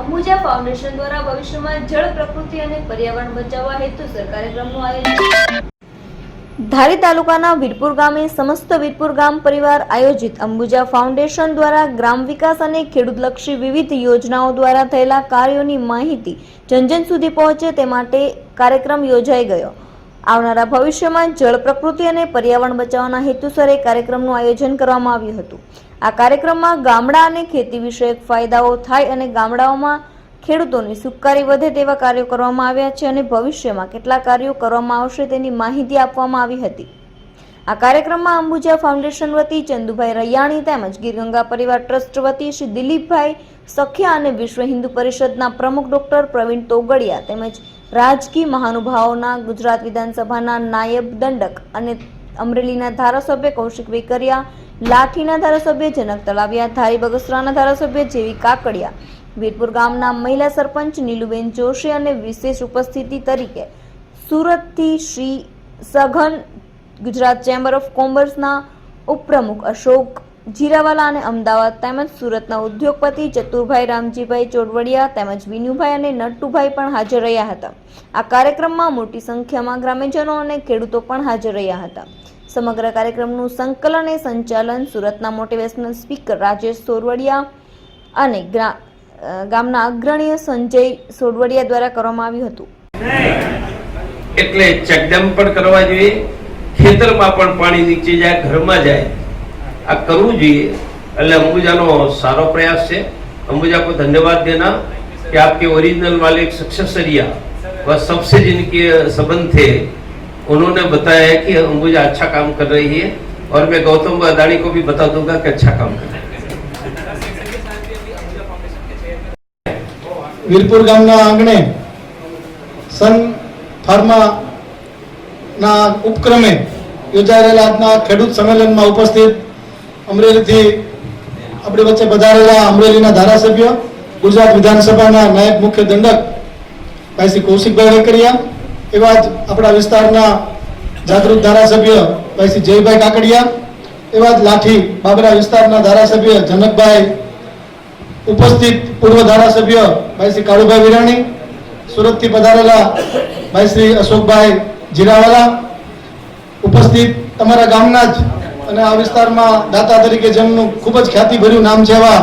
Ambuja foundation દ્વારા ભવિષ્યમાં જળ પ્રકૃતિ અને પર્યાવરણ બચાવવા હેતુસર કાર્યક્રમનું આયોજન ધારી તાલુકાના વીરપુર ગામે સમસ્ત વીરપુર ગામ પરિવાર આયોજિત અંબુજા ફાઉન્ડેશન દ્વારા ગ્રામ વિકાસ અને ખેડૂતલક્ષી વિવિધ યોજનાઓ દ્વારા થયેલા કાર્યોની માહિતી જનજન સુધી પહોંચે તે માટે કાર્યક્રમ યોજાઈ ગયો. આવનારા ભવિષ્યમાં જળ પ્રકૃતિ અને પર્યાવરણ બચાવવાના હેતુસર એ કાર્યક્રમનું આયોજન કરવામાં આવ્યું હતું. આ કાર્યક્રમમાં ગામડા અને ખેતી વિષયક ફાયદાઓ થાય અને ગામડાઓમાં ખેડૂતોની સુખકારી વધે તેવા કાર્યો કરવામાં આવ્યા છે અને ભવિષ્યમાં કેટલા કાર્યો કરવામાં આવશે તેની માહિતી આપવામાં આવી હતી. આ કાર્યક્રમમાં અંબુજા ફાઉન્ડેશન વતી ચંદુભાઈ રૈયાણી તેમજ ગીરગંગા પરિવાર ટ્રસ્ટ વતી શ્રી દિલીપભાઈ સખ્યા અને વિશ્વ હિન્દુ પરિષદના પ્રમુખ ડોક્ટર પ્રવીણ તોગડિયા તેમજ રાજકીય મહાનુભાવોના ગુજરાત વિધાનસભાના નાયબ દંડક અને અમરેલીના ધારાસભ્ય કૌશિક વેકરિયા, લાઠીના ધારાસભ્ય જનક તળાવિયા, ધારી બગસરાના ધારાસભ્ય જેવી કાકડિયા, વીરપુર ગામના મહિલા સરપંચ નીલુબેન જોશી અને વિશેષ ઉપસ્થિતિ તરીકે સુરતથી શ્રી સઘન ગુજરાત ચેમ્બર ઓફ કોમર્સના ઉપપ્રમુખ અશોક જીરાવાલા અને અમદાવાદ તેમજ સુરતના ઉદ્યોગપતિ ચતુરભાઈ રામજીભાઈ ચોડવડિયા તેમજ વિનુભાઈ અને નટુભાઈ પણ હાજર રહ્યા હતા. આ કાર્યક્રમમાં મોટી સંખ્યામાં ગ્રામ્યજનો અને ખેડૂતો પણ હાજર રહ્યા હતા. સમગ્ર કાર્યક્રમનું સંકલન અને સંચાલન સુરતના મોટિવેશનલ સ્પીકર રાજેશ સોરવડિયા અને ગામના અગ્રણીય સંજય સોરવડિયા દ્વારા કરવામાં આવ્યું હતું. એટલે ચેકડેમ પણ કરવા જોઈએ, ખેતરમાં પણ પાણી નીચે જાય, ઘરમાં જાય. આ કરવું જોઈએ એટલે અંબુજાનો સારો પ્રયાસ છે अंबुजा को धन्यवाद देना कि आपके ओरिजिनल वाले एक सक्सेसरिया वह सबसे जिनके संबंध थे उन्होंने बताया है कि अंबुजा अच्छा काम कर रही है और मैं गौतम अदानी को भी बता दूंगा कि अच्छा काम कर रही है વીરપુર ગામના આંગણે સન ફાર્મા ના ઉપક્રમે યોજાઈ રહેલા આજના ખેડૂત સંમેલનમાં ઉપસ્થિત અમરેલીથી આપણી વચ્ચે પધારેલા અમરેલીના ધારાસભ્ય, ગુજરાત વિધાનસભાના નાયબ મુખ્ય દંડક ભાઈ શ્રી કૌશિકભાઈ વેકરિયા એવા જ આપણા વિસ્તારના જાગૃત ધારાસભ્ય ભાઈ શ્રી જયભાઈ કાકડિયા, એવા જ લાઠી બાબરા વિસ્તારના ધારાસભ્ય જનકભાઈ, ઉપસ્થિત પૂર્વ ધારાસભ્ય ભાઈ શ્રી કાળુભાઈ વિરાણી, સુરતથી પધારેલા ભાઈ શ્રી અશોકભાઈ જીરાવાલા, ઉપસ્થિત તમારા ગામના જ અને આ વિસ્તારમાં દાતા તરીકે જેમનું ખૂબ જ ખ્યાતિભર્યું નામ છે એવા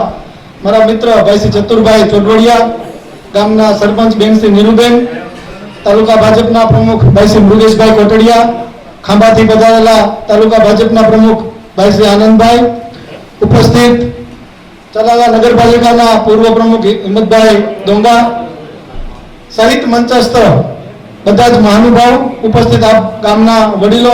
મારા મિત્ર ભાઈ શ્રી ચતુરભાઈ ચોટવડિયા ગામના સરપંચ બેન શ્રી નીરુબેન, તાલુકા ભાજપના પ્રમુખ ભાઈ શ્રી મૃગેશભાઈ કોટડિયા, ખાંભાથી પધારેલા તાલુકા ભાજપના પ્રમુખ ભાઈ શ્રી આનંદભાઈ, ઉપસ્થિત ચલાલા નગરપાલિકાના પૂર્વ પ્રમુખ હિંમતભાઈ ડોંગા સહિત મંચસ્થ બધા જ મહાનુભાવ ઉપસ્થિત આ ગામના વડીલો